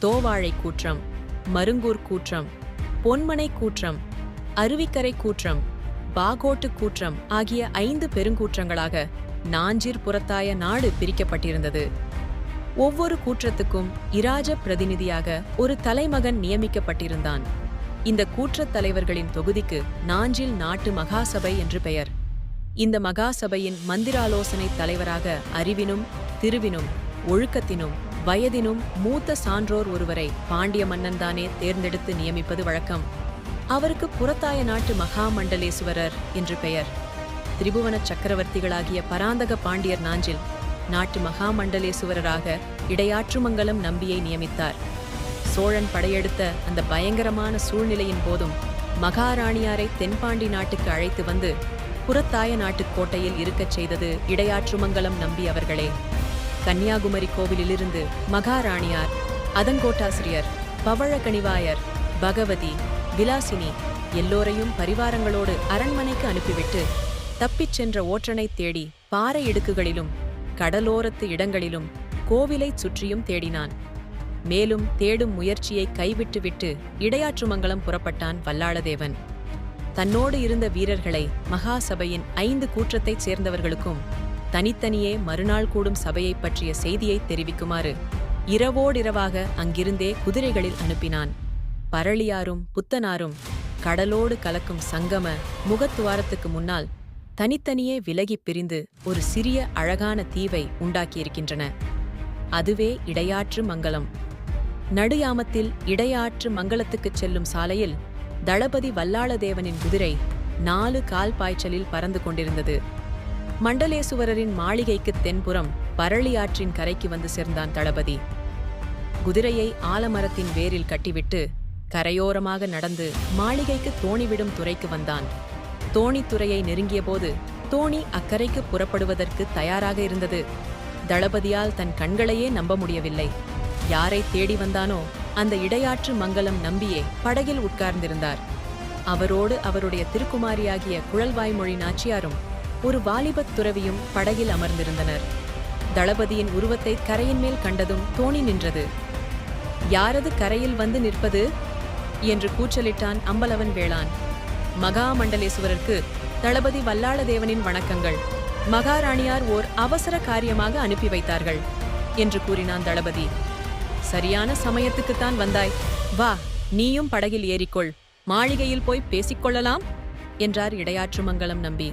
தோவாழை கூற்றம் மருங்கூர் கூற்றம் பொன்மனை கூற்றம் அருவிக்கரை கூற்றம் பாகோட்டு கூற்றம் ஆகிய ஐந்து பெருங்கூற்றங்களாக நாஞ்சிர் புறத்தாய நாடு பிரிக்கப்பட்டிருந்தது. ஒவ்வொரு கூற்றத்துக்கும் இராஜ பிரதிநிதியாக ஒரு தலைமகன் நியமிக்கப்பட்டிருந்தான். இந்த கூற்றத் தலைவர்களின் தொகுதிக்கு நாஞ்சில் நாட்டு மகாசபை என்று பெயர். இந்த மகாசபையின் மந்திராலோசனை தலைவராக அறிவினும் திருவினும் ஒழுக்கத்தினும் வயதினும் மூத்த சான்றோர் ஒருவரை பாண்டிய மன்னன்தானே தேர்ந்தெடுத்து நியமிப்பது வழக்கம். அவருக்கு புறத்தாய நாட்டு மகாமண்டலேசுவரர் என்று பெயர். திரிபுவன சக்கரவர்த்திகளாகிய பராந்தக பாண்டியர் நாஞ்சில் நாட்டு மகாமண்டலேசுவரராக இடையாற்றுமங்கலம் நம்பியை நியமித்தார். சோழன் படையெடுத்த அந்த பயங்கரமான சூழ்நிலையின் போதும் மகாராணியாரை தென்பாண்டி நாட்டுக்கு அழைத்து வந்து புறத்தாய நாட்டுக் கோட்டையில் இருக்கச் செய்தது இடையாற்றுமங்கலம் நம்பி அவர்களே. கன்னியாகுமரி கோவிலிலிருந்து மகாராணியார் அதங்கோட்டாசிரியர் பவழக்கணிவாயர் பகவதி விலாசினி எல்லோரையும் பரிவாரங்களோடு அரண்மனைக்கு அனுப்பிவிட்டு தப்பிச் சென்ற ஓற்றனைத் தேடி பாறை இடுக்குகளிலும் கடலோரத்து இடங்களிலும் கோவிலைச் சுற்றியும் தேடினான். மேலும் தேடும் முயற்சியை கைவிட்டுவிட்டு இடையாற்றுமங்கலம் புறப்பட்டான் வல்லாளதேவன். தன்னோடு இருந்த வீரர்களை மகாசபையின் ஐந்து கூற்றத்தைச் சேர்ந்தவர்களுக்கும் தனித்தனியே மறுநாள் கூடும் சபையைப் பற்றிய செய்தியை தெரிவிக்குமாறு இரவோடிரவாக அங்கிருந்தே குதிரைகளில் அனுப்பினான். பரளியாரும் புத்தனாரும் கடலோடு கலக்கும் சங்கம முகத்துவாரத்துக்கு முன்னால் தனித்தனியே விலகிப் பிரிந்து ஒரு சிறிய அழகான தீவை உண்டாக்கியிருக்கின்றன. அதுவே இடையாற்று மங்கலம். நடுயாமத்தில் இடையாற்று மங்கலத்துக்குச் செல்லும் சாலையில் தளபதி வல்லாளதேவனின் குதிரை நாலு கால் பாய்ச்சலில் பறந்து கொண்டிருந்தது. மண்டலேசுவரரின் மாளிகைக்குத் தென்புறம் பரளி ஆற்றின் கரைக்கு வந்து சேர்ந்தான் தளபதி. குதிரையை ஆலமரத்தின் வேரில் கட்டிவிட்டு கரையோரமாக நடந்து மாளிகைக்கு தோணிவிடும் துறைக்கு வந்தான். தோணித்துறையை நெருங்கியபோது தோணி அக்கறைக்கு புறப்படுவதற்கு தயாராக இருந்தது. தளபதியால் தன் கண்களையே நம்ப முடியவில்லை. யாரை தேடி வந்தானோ அந்த இடையாற்று மங்கலம் நம்பியே படகில் உட்கார்ந்திருந்தார். அவரோடு அவருடைய திருக்குமாரியாகிய குழல்வாய்மொழி நாச்சியாரும் ஒரு வாலிபத் துறவியும் படகில் அமர்ந்திருந்தனர். தளபதியின் உருவத்தை கரையின் மேல் கண்டதும் தோணி நின்றது. யாரது கரையில் வந்து நிற்பது? என்று கூச்சலிட்டான் அம்பலவன் வேளான் மகாமண்டலேஸ்வரருக்கு தளபதி வல்லாளதேவனின் வணக்கங்கள். மகாராணியார் ஓர் அவசர காரியமாக அனுப்பி வைத்தார்கள் என்று கூறினான் தளபதி. சரியான சமயத்துக்குத்தான் வந்தாய். வா நீயும் படகில் ஏறிக்கொள். மாளிகையில் போய் பேசிக்கொள்ளலாம் என்றார் இடையாற்றுமங்கலம் நம்பி.